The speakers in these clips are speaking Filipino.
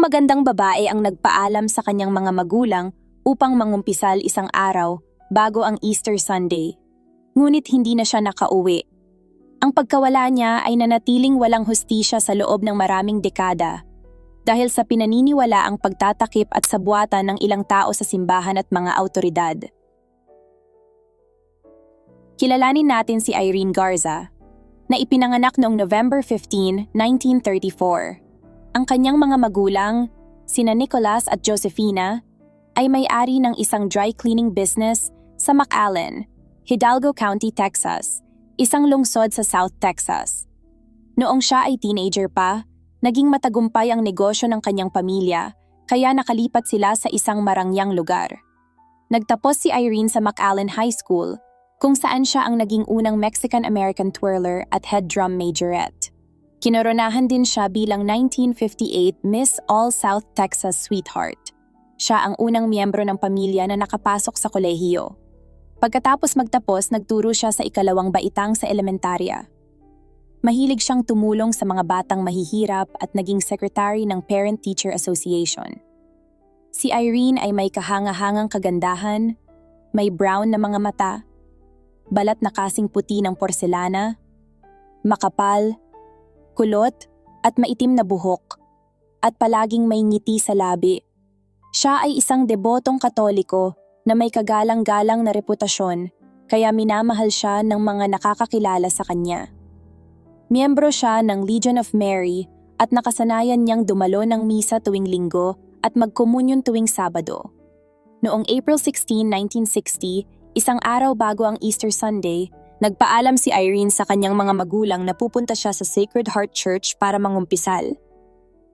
Isang magandang babae ang nagpaalam sa kanyang mga magulang upang mangumpisal isang araw bago ang Easter Sunday. Ngunit hindi na siya nakauwi. Ang pagkawala niya ay nanatiling walang hustisya sa loob ng maraming dekada dahil sa pinaniniwala ang pagtatakip at sabuatan ng ilang tao sa simbahan at mga autoridad. Kilalanin natin si Irene Garza, na ipinanganak noong November 15, 1934. Ang kanyang mga magulang, sina Nicholas at Josefina, ay may-ari ng isang dry cleaning business sa McAllen, Hidalgo County, Texas, isang lungsod sa South Texas. Noong siya ay teenager pa, naging matagumpay ang negosyo ng kanyang pamilya, kaya nakalipat sila sa isang marangyang lugar. Nagtapos si Irene sa McAllen High School, kung saan siya ang naging unang Mexican-American twirler at head drum majorette. Kinoronahan din siya bilang 1958 Miss All South Texas Sweetheart. Siya ang unang miyembro ng pamilya na nakapasok sa kolehiyo. Pagkatapos magtapos, nagturo siya sa ikalawang baitang sa elementarya. Mahilig siyang tumulong sa mga batang mahihirap at naging secretary ng Parent-Teacher Association. Si Irene ay may kahanga-hangang kagandahan, may brown na mga mata, balat na kasing puti ng porselana, makapal, kulot at maitim na buhok, at palaging may ngiti sa labi. Siya ay isang debotong katoliko na may kagalang-galang na reputasyon kaya minamahal siya ng mga nakakakilala sa kanya. Miyembro siya ng Legion of Mary at nakasanayan niyang dumalo ng misa tuwing linggo at magkomunyon tuwing Sabado. Noong April 16, 1960, Isang araw bago ang Easter Sunday, nagpaalam si Irene sa kanyang mga magulang na pupunta siya sa Sacred Heart Church para mangumpisal.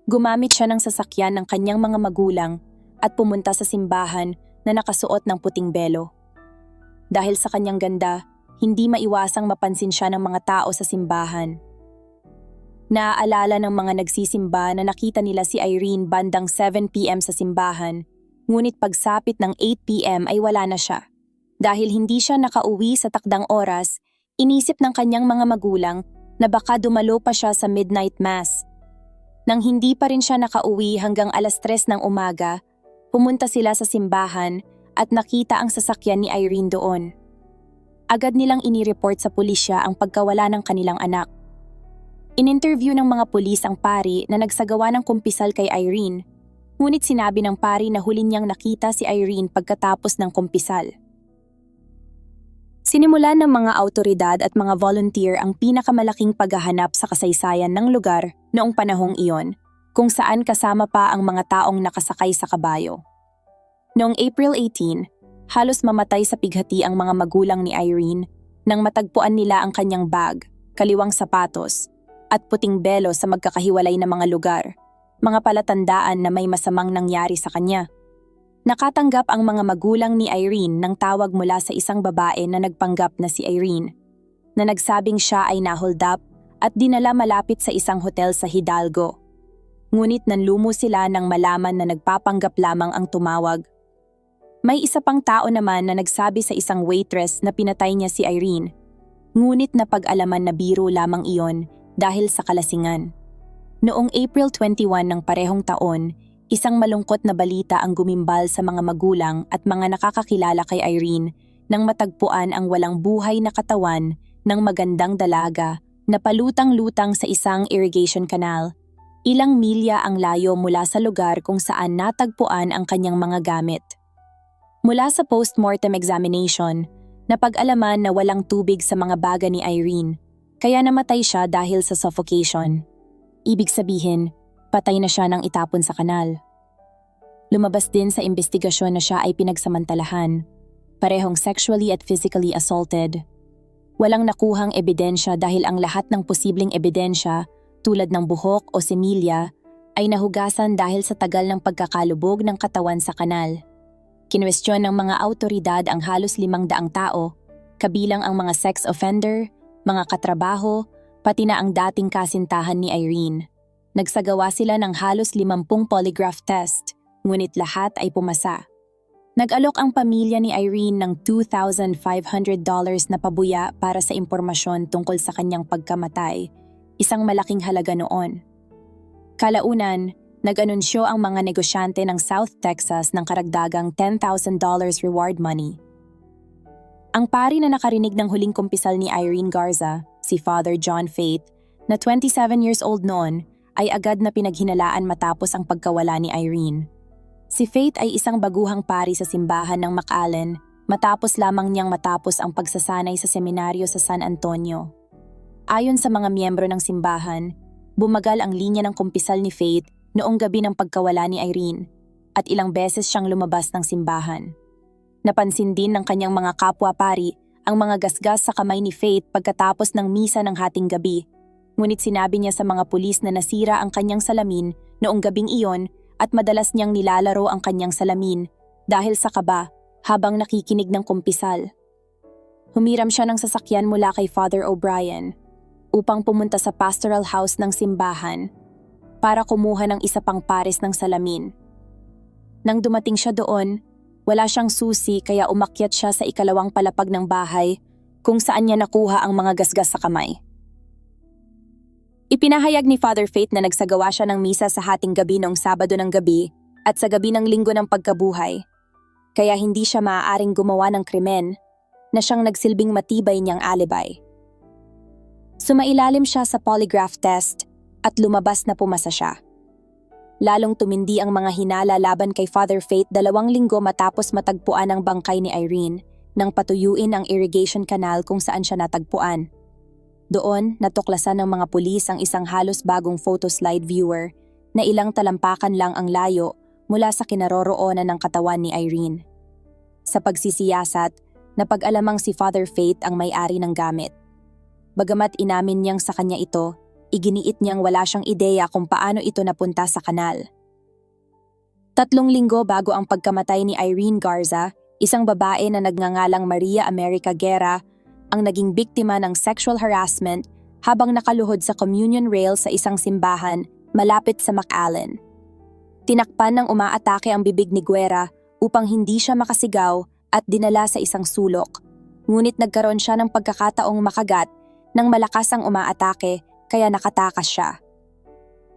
Gumamit siya ng sasakyan ng kanyang mga magulang at pumunta sa simbahan na nakasuot ng puting belo. Dahil sa kanyang ganda, hindi maiwasang mapansin siya ng mga tao sa simbahan. Naaalala ng mga nagsisimba na nakita nila si Irene bandang 7pm sa simbahan, ngunit pagsapit ng 8pm ay wala na siya. Dahil hindi siya nakauwi sa takdang oras, inisip ng kanyang mga magulang na baka dumalo pa siya sa midnight mass. Nang hindi pa rin siya nakauwi hanggang alas tres ng umaga, pumunta sila sa simbahan at nakita ang sasakyan ni Irene doon. Agad nilang inireport sa pulisya ang pagkawala ng kanilang anak. In-interview ng mga pulis ang pari na nagsagawa ng kumpisal kay Irene, ngunit sinabi ng pari na huli niyang nakita si Irene pagkatapos ng kumpisal. Sinimulan ng mga autoridad at mga volunteer ang pinakamalaking paghahanap sa kasaysayan ng lugar noong panahong iyon, kung saan kasama pa ang mga taong nakasakay sa kabayo. Noong April 18, halos mamatay sa pighati ang mga magulang ni Irene nang matagpuan nila ang kanyang bag, kaliwang sapatos, at puting belo sa magkakahiwalay na mga lugar, mga palatandaan na may masamang nangyari sa kanya. Nakatanggap ang mga magulang ni Irene ng tawag mula sa isang babae na nagpanggap na si Irene, na nagsabing siya ay nahold up at dinala malapit sa isang hotel sa Hidalgo. Ngunit nanlumo sila nang malaman na nagpapanggap lamang ang tumawag. May isa pang tao naman na nagsabi sa isang waitress na pinatay niya si Irene, ngunit napag-alaman na biro lamang iyon dahil sa kalasingan. Noong April 21 ng parehong taon, Isang malungkot na balita ang gumimbal sa mga magulang at mga nakakakilala kay Irene nang matagpuan ang walang buhay na katawan ng magandang dalaga na palutang-lutang sa isang irrigation canal. Ilang milya ang layo mula sa lugar kung saan natagpuan ang kanyang mga gamit. Mula sa post-mortem examination, napag-alaman na walang tubig sa mga baga ni Irene, kaya namatay siya dahil sa suffocation. Ibig sabihin, patay na siya nang itapon sa kanal. Lumabas din sa investigasyon na siya ay pinagsamantalahan, parehong sexually at physically assaulted. Walang nakuhang ebidensya dahil ang lahat ng posibleng ebidensya, tulad ng buhok o semilya, ay nahugasan dahil sa tagal ng pagkakalubog ng katawan sa kanal. Kinwestiyon ng mga autoridad ang halos limang daang tao, kabilang ang mga sex offender, mga katrabaho, pati na ang dating kasintahan ni Irene. Nagsagawa sila ng halos 50 polygraph test, ngunit lahat ay pumasa. Nag-alok ang pamilya ni Irene ng $2,500 na pabuya para sa impormasyon tungkol sa kanyang pagkamatay, isang malaking halaga noon. Kalaunan, nag-anunsyo ang mga negosyante ng South Texas ng karagdagang $10,000 reward money. Ang pari na nakarinig ng huling kumpisal ni Irene Garza, si Father John Faith, na 27 years old noon, ay agad na pinaghinalaan matapos ang pagkawala ni Irene. Si Faith ay isang baguhang pari sa simbahan ng McAllen matapos lamang niyang matapos ang pagsasanay sa seminaryo sa San Antonio. Ayon sa mga miyembro ng simbahan, bumagal ang linya ng kumpisal ni Faith noong gabi ng pagkawala ni Irene at ilang beses siyang lumabas ng simbahan. Napansin din ng kanyang mga kapwa-pari ang mga gasgas sa kamay ni Faith pagkatapos ng misa ng hating gabi ngunit sinabi niya sa mga pulis na nasira ang kanyang salamin noong gabing iyon at madalas niyang nilalaro ang kanyang salamin dahil sa kaba habang nakikinig ng kumpisal. Humiram siya ng sasakyan mula kay Father O'Brien upang pumunta sa pastoral house ng simbahan para kumuha ng isa pang pares ng salamin. Nang dumating siya doon, wala siyang susi kaya umakyat siya sa ikalawang palapag ng bahay kung saan niya nakuha ang mga gasgas sa kamay. Ipinahayag ni Father Faith na nagsagawa siya ng misa sa hating gabi noong Sabado ng gabi at sa gabi ng linggo ng pagkabuhay. Kaya hindi siya maaaring gumawa ng krimen na siyang nagsilbing matibay niyang alibay. Sumailalim siya sa polygraph test at lumabas na pumasa siya. Lalong tumindi ang mga hinala laban kay Father Faith dalawang linggo matapos matagpuan ang bangkay ni Irene nang patuyuin ang irrigation canal kung saan siya natagpuan. Doon, natuklasan ng mga pulis ang isang halos bagong photo slide viewer na ilang talampakan lang ang layo mula sa kinaroroonan ng katawan ni Irene. Sa pagsisiyasat, napag-alamang si Father Faith ang may-ari ng gamit. Bagamat inamin niyang sa kanya ito, iginiit niyang wala siyang ideya kung paano ito napunta sa kanal. Tatlong linggo bago ang pagkamatay ni Irene Garza, isang babae na nagngangalang Maria America Guerra ang naging biktima ng sexual harassment habang nakaluhod sa communion rail sa isang simbahan malapit sa McAllen. Tinakpan ng umaatake ang bibig ni Guerra upang hindi siya makasigaw at dinala sa isang sulok. Ngunit nagkaroon siya ng pagkakataong makagat nang malakas ang umaatake kaya nakatakas siya.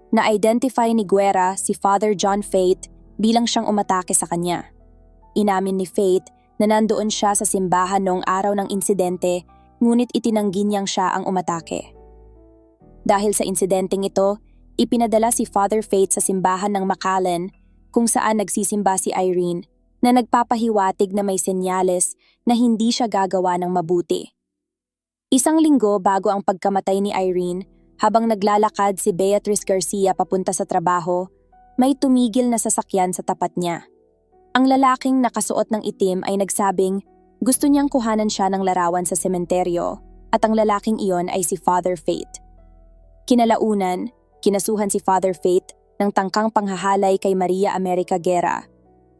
Na-identify ni Guerra si Father John Faith bilang siyang umatake sa kanya. Inamin ni Faith na nandoon siya sa simbahan noong araw ng insidente ngunit itinanggi niyang siya ang umatake. Dahil sa insidenteng ito, ipinadala si Father Faith sa simbahan ng McAllen kung saan nagsisimba si Irene na nagpapahiwatig na may senyales na hindi siya gagawa ng mabuti. Isang linggo bago ang pagkamatay ni Irene, habang naglalakad si Beatrice Garcia papunta sa trabaho, may tumigil na sasakyan sa tapat niya. Ang lalaking nakasuot ng itim ay nagsabing gusto niyang kuhanan siya ng larawan sa sementeryo at ang lalaking iyon ay si Father Fate. Kinalaunan, kinasuhan si Father Fate ng tangkang panghahalay kay Maria America Guerra.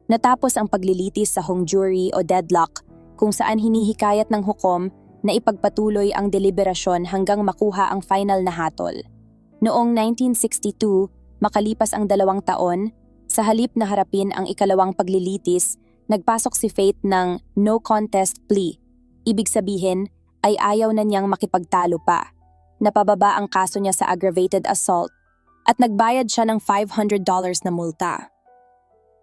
Natapos ang paglilitis sa hung jury o deadlock kung saan hinihikayat ng hukom na ipagpatuloy ang deliberasyon hanggang makuha ang final na hatol. Noong 1962, makalipas ang dalawang taon, sa halip na harapin ang ikalawang paglilitis, nagpasok si Faith ng no contest plea. Ibig sabihin ay ayaw na niyang makipagtalo pa. Napababa ang kaso niya sa aggravated assault at nagbayad siya ng $500 na multa.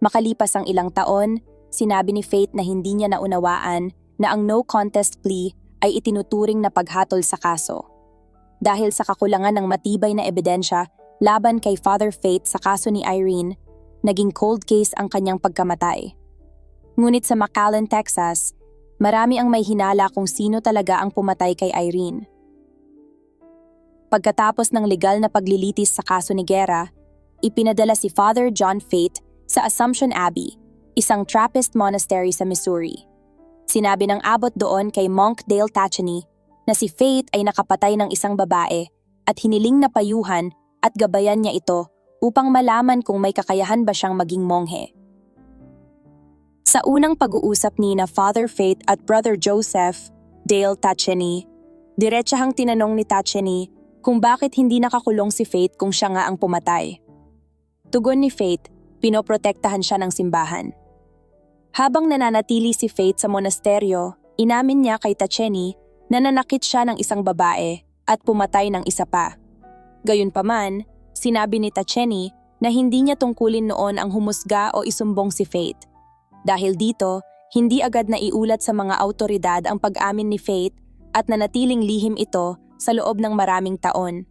Makalipas ang ilang taon, sinabi ni Faith na hindi niya naunawaan na ang no contest plea ay itinuturing na paghatol sa kaso. Dahil sa kakulangan ng matibay na ebidensya laban kay Father Faith sa kaso ni Irene, naging cold case ang kanyang pagkamatay. Ngunit sa McAllen, Texas, marami ang may hinala kung sino talaga ang pumatay kay Irene. Pagkatapos ng legal na paglilitis sa kaso ni Guerra, ipinadala si Father John Fate sa Assumption Abbey, isang Trappist monastery sa Missouri. Sinabi ng abot doon kay Monk Dale Tacheny na si Fate ay nakapatay ng isang babae at hiniling na payuhan at gabayan niya ito upang malaman kung may kakayahan ba siyang maging monghe. Sa unang pag-uusap ni na Father Faith at Brother Joseph, Dale Tacheny, diretsahang tinanong ni Tacheny kung bakit hindi nakakulong si Faith kung siya nga ang pumatay. Tugon ni Faith, pinoprotektahan siya ng simbahan. Habang nananatili si Faith sa monasteryo, inamin niya kay Tacheny na nanakit siya ng isang babae at pumatay ng isa pa. Gayunpaman, Sinabi ni Tacheny na hindi niya tungkulin noon ang humusga o isumbong si Faith. Dahil dito, hindi agad na iulat sa mga autoridad ang pag-amin ni Faith at nanatiling lihim ito sa loob ng maraming taon.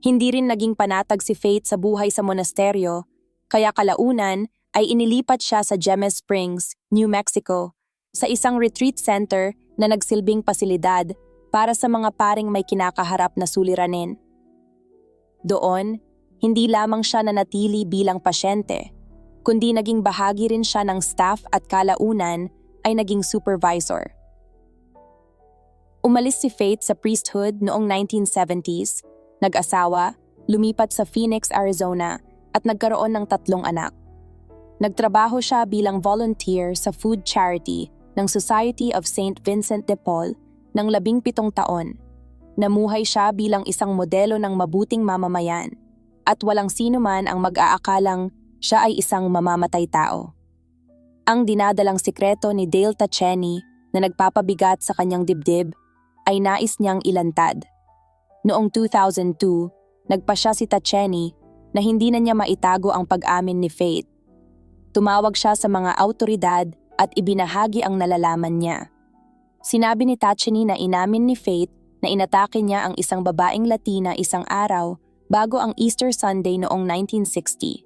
Hindi rin naging panatag si Faith sa buhay sa monasteryo, kaya kalaunan ay inilipat siya sa Gemmes Springs, New Mexico, sa isang retreat center na nagsilbing pasilidad para sa mga paring may kinakaharap na suliranin. Doon, hindi lamang siya nanatili bilang pasyente, kundi naging bahagi rin siya ng staff at kalaunan ay naging supervisor. Umalis si Faith sa priesthood noong 1970s, nag-asawa, lumipat sa Phoenix, Arizona at nagkaroon ng tatlong anak. Nagtrabaho siya bilang volunteer sa food charity ng Society of St. Vincent de Paul ng labing pitong taon. Namuhay siya bilang isang modelo ng mabuting mamamayan at walang sino man ang mag-aakalang siya ay isang mamamatay tao. Ang dinadalang sikreto ni Dale Tacheni na nagpapabigat sa kanyang dibdib ay nais niyang ilantad. Noong 2002, nagpa siya si Tacheni na hindi na niya maitago ang pag-amin ni Faith. Tumawag siya sa mga autoridad at ibinahagi ang nalalaman niya. Sinabi ni Tacheni na inamin ni Faith na inatake niya ang isang babaeng Latina isang araw bago ang Easter Sunday noong 1960.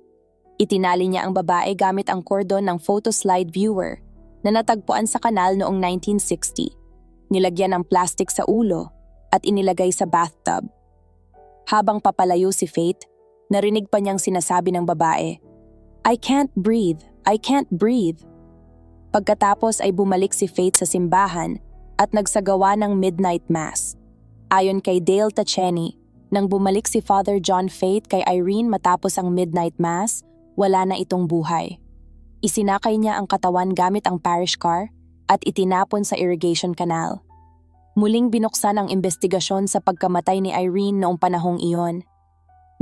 Itinali niya ang babae gamit ang kordon ng photo slide viewer na natagpuan sa kanal noong 1960. Nilagyan ng plastic sa ulo at inilagay sa bathtub. Habang papalayo si Faith, narinig pa niyang sinasabi ng babae, I can't breathe, I can't breathe. Pagkatapos ay bumalik si Faith sa simbahan at nagsagawa ng midnight mass. Ayon kay Dale Tacheni, nang bumalik si Father John Faith kay Irene matapos ang midnight mass, wala na itong buhay. Isinakay niya ang katawan gamit ang parish car at itinapon sa irrigation canal. Muling binuksan ang investigasyon sa pagkamatay ni Irene noong panahong iyon.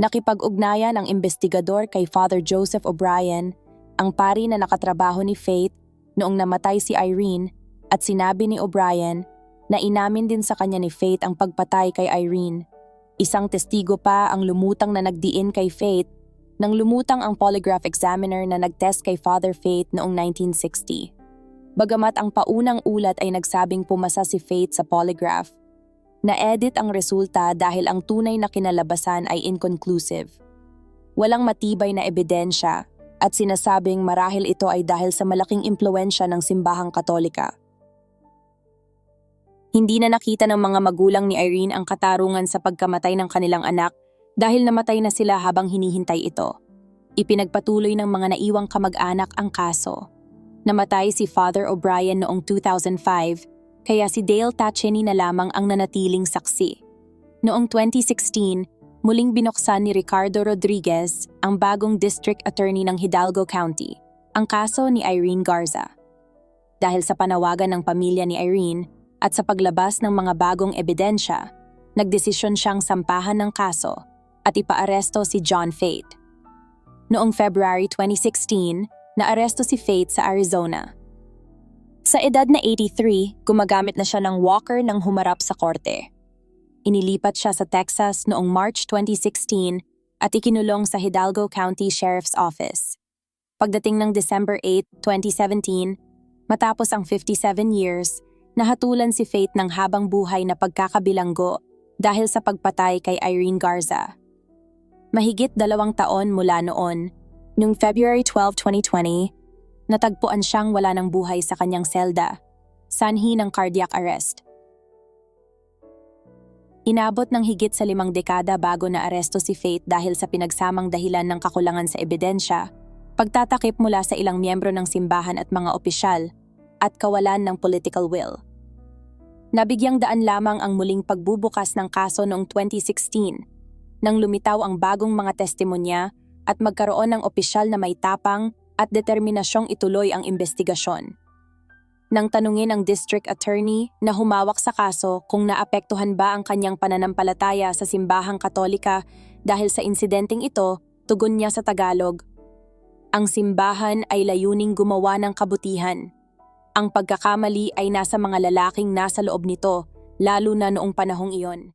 Nakipag-ugnayan ang investigador kay Father Joseph O'Brien, ang pari na nakatrabaho ni Faith noong namatay si Irene at sinabi ni O'Brien na inamin din sa kanya ni Faith ang pagpatay kay Irene. Isang testigo pa ang lumutang na nagdiin kay Faith nang lumutang ang polygraph examiner na nagtest kay Father Faith noong 1960. Bagamat ang paunang ulat ay nagsabing pumasa si Faith sa polygraph, na-edit ang resulta dahil ang tunay na kinalabasan ay inconclusive. Walang matibay na ebidensya at sinasabing marahil ito ay dahil sa malaking impluensya ng simbahang katolika. Hindi na nakita ng mga magulang ni Irene ang katarungan sa pagkamatay ng kanilang anak dahil namatay na sila habang hinihintay ito. Ipinagpatuloy ng mga naiwang kamag-anak ang kaso. Namatay si Father O'Brien noong 2005, kaya si Dale Tacheni na lamang ang nanatiling saksi. Noong 2016, muling binuksan ni Ricardo Rodriguez, ang bagong district attorney ng Hidalgo County, ang kaso ni Irene Garza. Dahil sa panawagan ng pamilya ni Irene, at sa paglabas ng mga bagong ebidensya, nagdesisyon siyang sampahan ng kaso at ipaaresto si John Faith. Noong February 2016, naaresto si Faith sa Arizona. Sa edad na 83, gumagamit na siya ng walker nang humarap sa korte. Inilipat siya sa Texas noong March 2016 at ikinulong sa Hidalgo County Sheriff's Office. Pagdating ng December 8, 2017, matapos ang 57 years, nahatulan si Faith ng habang buhay na pagkakabilanggo dahil sa pagpatay kay Irene Garza. Mahigit dalawang taon mula noon, noong February 12, 2020, natagpuan siyang wala ng buhay sa kanyang selda, sanhi ng cardiac arrest. Inabot ng higit sa limang dekada bago na aresto si Faith dahil sa pinagsamang dahilan ng kakulangan sa ebidensya, pagtatakip mula sa ilang miyembro ng simbahan at mga opisyal, at kawalan ng political will. Nabigyang daan lamang ang muling pagbubukas ng kaso noong 2016 nang lumitaw ang bagong mga testimonya at magkaroon ng opisyal na may tapang at determinasyong ituloy ang investigasyon. Nang tanungin ang district attorney na humawak sa kaso kung naapektuhan ba ang kanyang pananampalataya sa simbahang katolika dahil sa insidenteng ito, tugon niya sa Tagalog, Ang simbahan ay layuning gumawa ng kabutihan ang pagkakamali ay nasa mga lalaking nasa loob nito, lalo na noong panahong iyon.